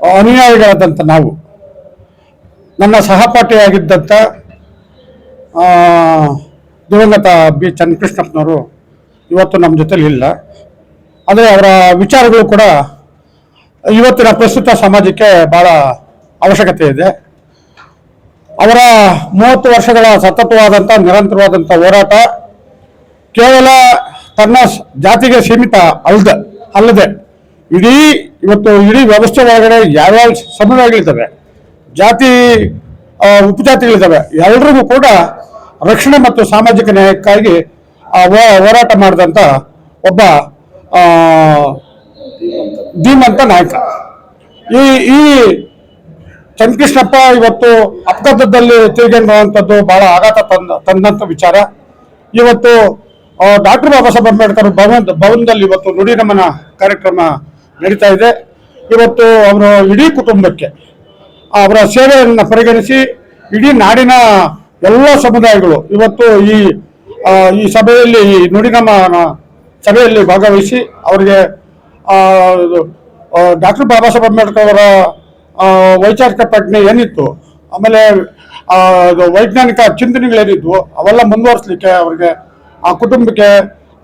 ಅನುಯಾಯಿಗಳಾದಂಥ ನಾವು, ನನ್ನ ಸಹಪಾಠಿಯಾಗಿದ್ದಂಥ ದಿವಂಗತ ಬಿ ಚನ್ನಕೃಷ್ಣಪ್ಪನವರು ಇವತ್ತು ನಮ್ಮ ಜೊತೆಲಿ ಇಲ್ಲ. ಆದರೆ ಅವರ ವಿಚಾರಗಳು ಕೂಡ ಇವತ್ತಿನ ಪ್ರಸ್ತುತ ಸಮಾಜಕ್ಕೆ ಭಾಳ ಅವಶ್ಯಕತೆ ಇದೆ. ಅವರ ಮೂವತ್ತು ವರ್ಷಗಳ ಸತತವಾದಂಥ, ನಿರಂತರವಾದಂಥ ಹೋರಾಟ ಕೇವಲ ತನ್ನ ಜಾತಿಗೆ ಸೀಮಿತ ಅಲ್ದ, ಅಲ್ಲದೆ ಇಡೀ ಇವತ್ತು ಇಡೀ ವ್ಯವಸ್ಥೆ ಒಳಗಡೆ ಯಾವ್ಯಾವ ಸಮುದಾಯಗಳಿದ್ದಾವೆ, ಜಾತಿ ಉಪಜಾತಿಗಳಿದ್ದಾವೆ, ಎಲ್ರಿಗೂ ಕೂಡ ರಕ್ಷಣೆ ಮತ್ತು ಸಾಮಾಜಿಕ ನ್ಯಾಯಕ್ಕಾಗಿ ಹೋರಾಟ ಮಾಡಿದಂಥ ಒಬ್ಬ ಧೀಮಂತ ನಾಯಕ. ಈ ಈ ಚಂದ್ರಕೃಷ್ಣಪ್ಪ ಇವತ್ತು ಅಪಘಾತದಲ್ಲಿ ತಿರುಗಿರುವಂಥದ್ದು ಬಹಳ ಆಘಾತ ತಂದ ತಂದಂಥ ವಿಚಾರ. ಇವತ್ತು ಡಾಕ್ಟರ್ ಬಾಬಾ ಸಾಹೇಬ್ ಅಂಬೇಡ್ಕರ್ ಭವನ, ಭವನದಲ್ಲಿ ಇವತ್ತು ನುಡಿ ನಮನ ಕಾರ್ಯಕ್ರಮ ನಡೀತಾ ಇದೆ. ಇವತ್ತು ಅವರ ಇಡೀ ಕುಟುಂಬಕ್ಕೆ ಅವರ ಸೇವೆಯನ್ನು ಪರಿಗಣಿಸಿ ಇಡೀ ನಾಡಿನ ಎಲ್ಲ ಸಮುದಾಯಗಳು ಇವತ್ತು ಈ ಈ ಸಭೆಯಲ್ಲಿ, ಈ ನುಡಿನಮನ ಸಭೆಯಲ್ಲಿ ಭಾಗವಹಿಸಿ ಅವರಿಗೆ ಡಾಕ್ಟರ್ ಬಾಬಾ ಸಾಹೇಬ್ ಅಂಬೇಡ್ಕರ್ ಅವರ ವೈಚಾರಿಕ ಪ್ರಜ್ಞೆ ಏನಿತ್ತು, ಆಮೇಲೆ ವೈಜ್ಞಾನಿಕ ಚಿಂತನೆಗಳೇನಿದ್ವು, ಅವೆಲ್ಲ ಮುಂದುವರಿಸಲಿಕ್ಕೆ ಅವರಿಗೆ, ಆ ಕುಟುಂಬಕ್ಕೆ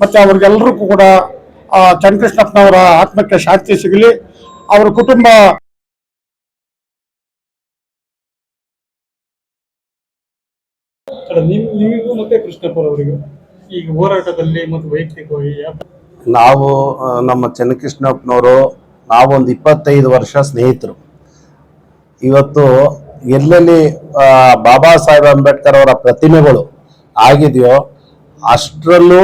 ಮತ್ತು ಅವ್ರಿಗೆಲ್ಲರಿಗೂ ಕೂಡ ಚನ್ನಕೃಷ್ಣಪ್ಪನವರ ಆತ್ಮಕ್ಕೆ ಶಾಂತಿ ಸಿಗಲಿ. ಅವರ ಕುಟುಂಬ ಸರ್ ನಿಮ್ ನಿಮಗೂ ಮತ್ತೆ ಕೃಷ್ಣಪ್ಪರವರಿಗೂ ಈಗ ಹೋರಾಟದಲ್ಲಿ ಮತ್ತು ವೈಯಕ್ತಿಕವಾಗಿ ಯಾವ ನಾವು ನಮ್ಮ ಚನ್ನಕೃಷ್ಣಪ್ಪನವರು ನಾವೊಂದು ಇಪ್ಪತ್ತೈದು ವರ್ಷ ಸ್ನೇಹಿತರು. ಇವತ್ತು ಎಲ್ಲೆಲ್ಲಿ ಆ, ಬಾಬಾ ಸಾಹೇಬ್ ಅಂಬೇಡ್ಕರ್ ಅವರ ಪ್ರತಿಮೆಗಳು ಆಗಿದೆಯೋ ಅಷ್ಟರಲ್ಲೂ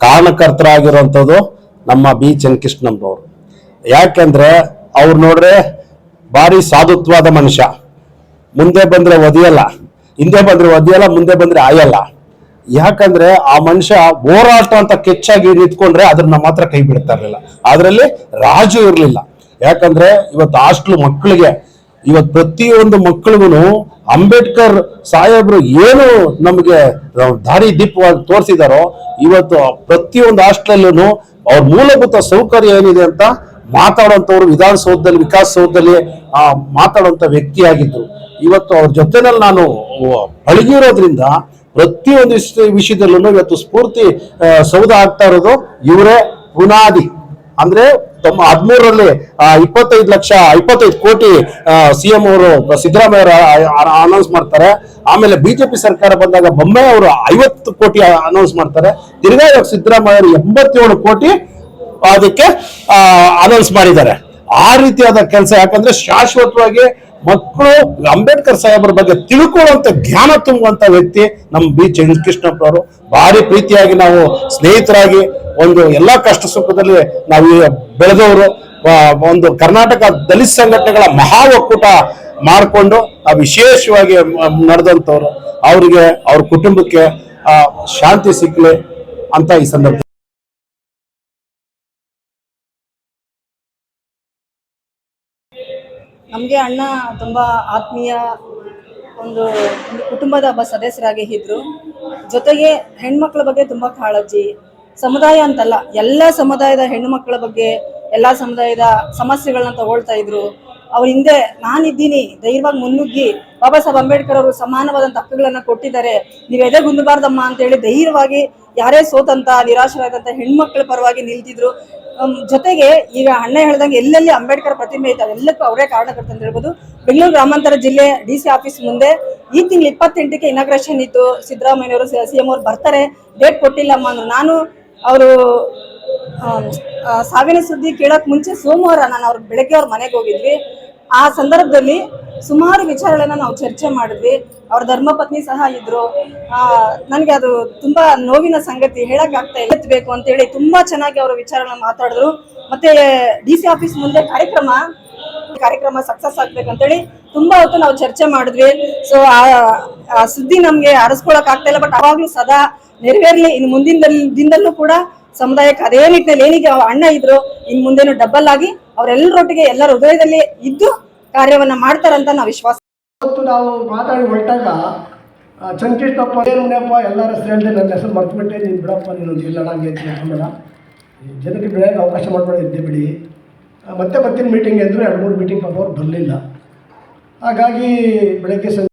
ಕಾರಣಕರ್ತರಾಗಿರುವಂಥದ್ದು ನಮ್ಮ ಬಿ ಚೆನ್ನಕೃಷ್ಣಪ್ಪನವರು ಯಾಕೆಂದ್ರೆ ಅವ್ರು ನೋಡ್ರೆ ಭಾರಿ ಸಾಧುತ್ವಾದ ಮನುಷ್ಯ. ಮುಂದೆ ಬಂದ್ರೆ ಒದಿಯಲ್ಲ, ಹಿಂದೆ ಬಂದ್ರೆ ಒದಿಯಲ್ಲ, ಮುಂದೆ ಬಂದ್ರೆ ಆಯಲ್ಲ. ಯಾಕಂದ್ರೆ ಆ ಮನುಷ್ಯ ಹೋರಾಟ ಅಂತ ಕೆಚ್ಚಾಗಿ ನಿಂತ್ಕೊಂಡ್ರೆ ಅದನ್ನ ಮಾತ್ರ ಕೈ ಬಿಡ್ತಾ ಇರಲಿಲ್ಲ. ಅದರಲ್ಲಿ ರಾಜು ಇರಲಿಲ್ಲ. ಯಾಕಂದ್ರೆ ಇವತ್ತು ಹಾಸ್ಟ್ಲು ಮಕ್ಕಳಿಗೆ ಇವತ್ತು ಪ್ರತಿಯೊಂದು ಮಕ್ಕಳಿಗೂ ಅಂಬೇಡ್ಕರ್ ಸಾಹೇಬ್ರು ಏನು ನಮಗೆ ದಾರಿ ದೀಪವಾಗಿ ತೋರಿಸಿದಾರೋ ಇವತ್ತು ಪ್ರತಿಯೊಂದು ಹಾಸ್ಟೆಲಲ್ಲೂ ಅವ್ರ ಮೂಲಭೂತ ಸೌಕರ್ಯ ಏನಿದೆ ಅಂತ ಮಾತಾಡುವಂಥವ್ರು ವಿಧಾನಸೌಧದಲ್ಲಿ ವಿಕಾಸಸೌಧದಲ್ಲಿ ಆ, ಮಾತಾಡುವಂಥ ವ್ಯಕ್ತಿಯಾಗಿದ್ರು. ಇವತ್ತು ಅವ್ರ ಜೊತೆನಲ್ಲಿ ನಾನು ಅಳಗಿರೋದ್ರಿಂದ ಪ್ರತಿಯೊಂದು ವಿಷಯದಲ್ಲೂ ಇವತ್ತು ಸ್ಫೂರ್ತಿ ಸೌಧ ಆಗ್ತಾ ಇರೋದು ಇವರೇ ಬುನಾದಿ ಅಂದ್ರೆ ತಮ್ಮ ಹದಿಮೂರರಲ್ಲಿ ಇಪ್ಪತ್ತೈದು ಲಕ್ಷ, ಇಪ್ಪತ್ತೈದು ಕೋಟಿ ಸಿ ಎಂ ಅವರು ಸಿದ್ದರಾಮಯ್ಯ ಅನೌನ್ಸ್ ಮಾಡ್ತಾರೆ. ಆಮೇಲೆ ಬಿಜೆಪಿ ಸರ್ಕಾರ ಬಂದಾಗ ಬೊಮ್ಮಾಯಿ ಅವರು ಐವತ್ತು ಕೋಟಿ ಅನೌನ್ಸ್ ಮಾಡ್ತಾರೆ. ತಿರ್ಗಾ ಇವಾಗ ಸಿದ್ದರಾಮಯ್ಯ ಎಂಬತ್ತೇಳು ಕೋಟಿ ಅದಕ್ಕೆ ಅನೌನ್ಸ್ ಮಾಡಿದ್ದಾರೆ. ಆ ರೀತಿಯಾದ ಕೆಲಸ, ಯಾಕಂದ್ರೆ ಶಾಶ್ವತವಾಗಿ ಮಕ್ಕಳು, ಅಂಬೇಡ್ಕರ್ ಸಾಹೇಬರ ಬಗ್ಗೆ ತಿಳ್ಕೊಳ್ಳುವಂತ ಜ್ಞಾನ ತುಂಬುವಂತ ವ್ಯಕ್ತಿ ನಮ್ಮ ಬಿ ಚಂದ್ರಕೃಷ್ಣಪ್ಪನವರು ಭಾರಿ ಪ್ರೀತಿಯಾಗಿ ನಾವು ಸ್ನೇಹಿತರಾಗಿ ಒಂದು ಎಲ್ಲಾ ಕಷ್ಟ ಸುಖದಲ್ಲಿ ನಾವು ಬೆಳೆದವರು ಒಂದು ಕರ್ನಾಟಕ ದಲಿತ ಸಂಘಟನೆಗಳ ಮಹಾ ಒಕ್ಕೂಟ ಮಾಡಿಕೊಂಡು ವಿಶೇಷವಾಗಿ ನಡೆದಂತವ್ರು ನಡೆದಂಥವ್ರು, ಅವರಿಗೆ ಅವ್ರ ಕುಟುಂಬಕ್ಕೆ ಶಾಂತಿ ಸಿಕ್ಕಲಿ ಅಂತ ಈ ಸಂದರ್ಭ ನಮಗೆ ಅಣ್ಣ ತುಂಬ ಆತ್ಮೀಯ ಒಂದು ಒಂದು ಕುಟುಂಬದ ಸದಸ್ಯರಾಗಿ ಇದ್ರು. ಜೊತೆಗೆ ಹೆಣ್ಮಕ್ಳ ಬಗ್ಗೆ ತುಂಬ ಕಾಳಜಿ ಸಮುದಾಯ ಅಂತಲ್ಲ, ಎಲ್ಲ ಸಮುದಾಯದ ಹೆಣ್ಣು ಮಕ್ಕಳ ಬಗ್ಗೆ ಎಲ್ಲ ಸಮುದಾಯದ ಸಮಸ್ಯೆಗಳನ್ನ ತಗೊಳ್ತಾ ಇದ್ರು. ಅವ್ರ ಹಿಂದೆ ನಾನಿದ್ದೀನಿ, ಧೈರ್ಯವಾಗಿ ಮುನ್ನುಗ್ಗಿ, ಬಾಬಾ ಸಾಹೇಬ್ ಅಂಬೇಡ್ಕರ್ ಅವರು ಸಮಾನವಾದಂತ ಹಕ್ಕುಗಳನ್ನ ಕೊಟ್ಟಿದ್ದಾರೆ. ನೀವು ಅಂತ ಅಂತೇಳಿ ಧೈರ್ಯವಾಗಿ ಯಾರೇ ಸೋತಂತ, ನಿರಾಶರಾದಂತ ಹೆಣ್ಮಕ್ಳ ಪರವಾಗಿ ನಿಲ್ತಿದ್ರು. ಜೊತೆಗೆ ಈಗ ಅಣ್ಣ ಹೇಳ್ದಂಗೆ ಎಲ್ಲೆಲ್ಲಿ ಅಂಬೇಡ್ಕರ್ ಪ್ರತಿಮೆ ಇದ್ದಾವೆ, ಎಲ್ಲಕ್ಕೂ ಅವರೇ ಕಾರಣಕರ್ತ ಅಂತ ಹೇಳ್ಬೋದು. ಬೆಂಗಳೂರು ಗ್ರಾಮಾಂತರ ಜಿಲ್ಲೆ ಡಿ ಸಿ ಆಫೀಸ್ ಮುಂದೆ ಈ ತಿಂಗಳು ಇಪ್ಪತ್ತೆಂಟಕ್ಕೆ ಇನಾಗ್ರೇಷನ್ ಇತ್ತು. ಸಿದ್ದರಾಮಯ್ಯವರು ಸಿ ಎಂ ಅವ್ರು ಬರ್ತಾರೆ ಡೇಟ್ ಕೊಟ್ಟಿಲ್ಲಮ್ಮ ಅಂದ್ರು. ನಾನು ಅವರು ಸಾವಿನ ಸುದ್ದಿ ಕೇಳಕ್ ಮುಂಚೆ ಸೋಮವಾರ ನಾನು ಅವ್ರ ಬೆಳಗ್ಗೆ ಅವ್ರ ಮನೆಗೆ ಹೋಗಿದ್ವಿ. ಆ ಸಂದರ್ಭದಲ್ಲಿ ಸುಮಾರು ವಿಚಾರಗಳನ್ನ ನಾವು ಚರ್ಚೆ ಮಾಡಿದ್ವಿ. ಅವ್ರ ಧರ್ಮಪತ್ನಿ ಸಹ ಇದ್ರು. ಆ, ನನಗೆ ಅದು ತುಂಬಾ ನೋವಿನ ಸಂಗತಿ ಹೇಳಕ್ ಆಗ್ತಾ ಎತ್ತಬೇಕು ಅಂತ ಹೇಳಿ ತುಂಬಾ ಚೆನ್ನಾಗಿ ಅವರ ವಿಚಾರಗಳನ್ನ ಮಾತಾಡಿದ್ರು. ಮತ್ತೆ ಡಿ ಸಿ ಆಫೀಸ್ ಮುಂದೆ ಕಾರ್ಯಕ್ರಮ ಕಾರ್ಯಕ್ರಮ ಸಕ್ಸಸ್ ಆಗ್ಬೇಕಂತೇಳಿ ತುಂಬಾ ಹೊತ್ತು ನಾವು ಚರ್ಚೆ ಮಾಡಿದ್ವಿ. ಸೊ ಆ ಸುದ್ದಿ ನಮ್ಗೆ ಅರಸ್ಕೊಳಕ್ ಆಗ್ತಾ ಇಲ್ಲ ಬಟ್ ಅವಾಗ್ಲೂ ಸದಾ ನೆರವೇರ್ಲಿ. ಇನ್ನು ಮುಂದಿನ ದಿನದಲ್ಲೂ ಕೂಡ ಸಮುದಾಯಕ್ಕೆ ಅದೇ ನಿಟ್ಟಿನಲ್ಲಿ ಏನಿಗೆ ಅಣ್ಣ ಇದ್ರು, ಇನ್ ಮುಂದೇನು ಡಬ್ಬಲ್ ಆಗಿ ಅವರೆಲ್ಲರೊಟ್ಟಿಗೆ ಎಲ್ಲರ ಹೃದಯದಲ್ಲಿ ಇದ್ದು ಕಾರ್ಯವನ್ನ ಮಾಡ್ತಾರಂತ ನಾವು ವಿಶ್ವಾಸ ಇವತ್ತು ನಾವು ಮಾತಾಡಿ ಹೊರಟಾಗ ಚಂಕೃಷ್ಣಪ್ಪ ಏನು ಮುನಿಯಪ್ಪ, ಎಲ್ಲರ ಹೆಸರು ಹೇಳಿದೆ ನನ್ನ ಹೆಸರು ಮರ್ತುಬಿಟ್ಟೆ. ನೀನು ಬಿಡಪ್ಪ, ನೀನು ಇಲ್ಲ ಅಂತ ಆಮೇಲೆ ಜನಕ್ಕೆ ಬೆಳೆಯೋಕೆ ಅವಕಾಶ ಮಾಡಬೇಡ ಇದ್ದೆ ಬಿಡಿ. ಮತ್ತೆ ಮತ್ತಿನ ಮೀಟಿಂಗ್ ಎದ್ರು ಎರಡು ಮೂರು ಮೀಟಿಂಗ್ ಪಾಪ ಅವ್ರು ಬರಲಿಲ್ಲ. ಹಾಗಾಗಿ ಬೆಳಗ್ಗೆ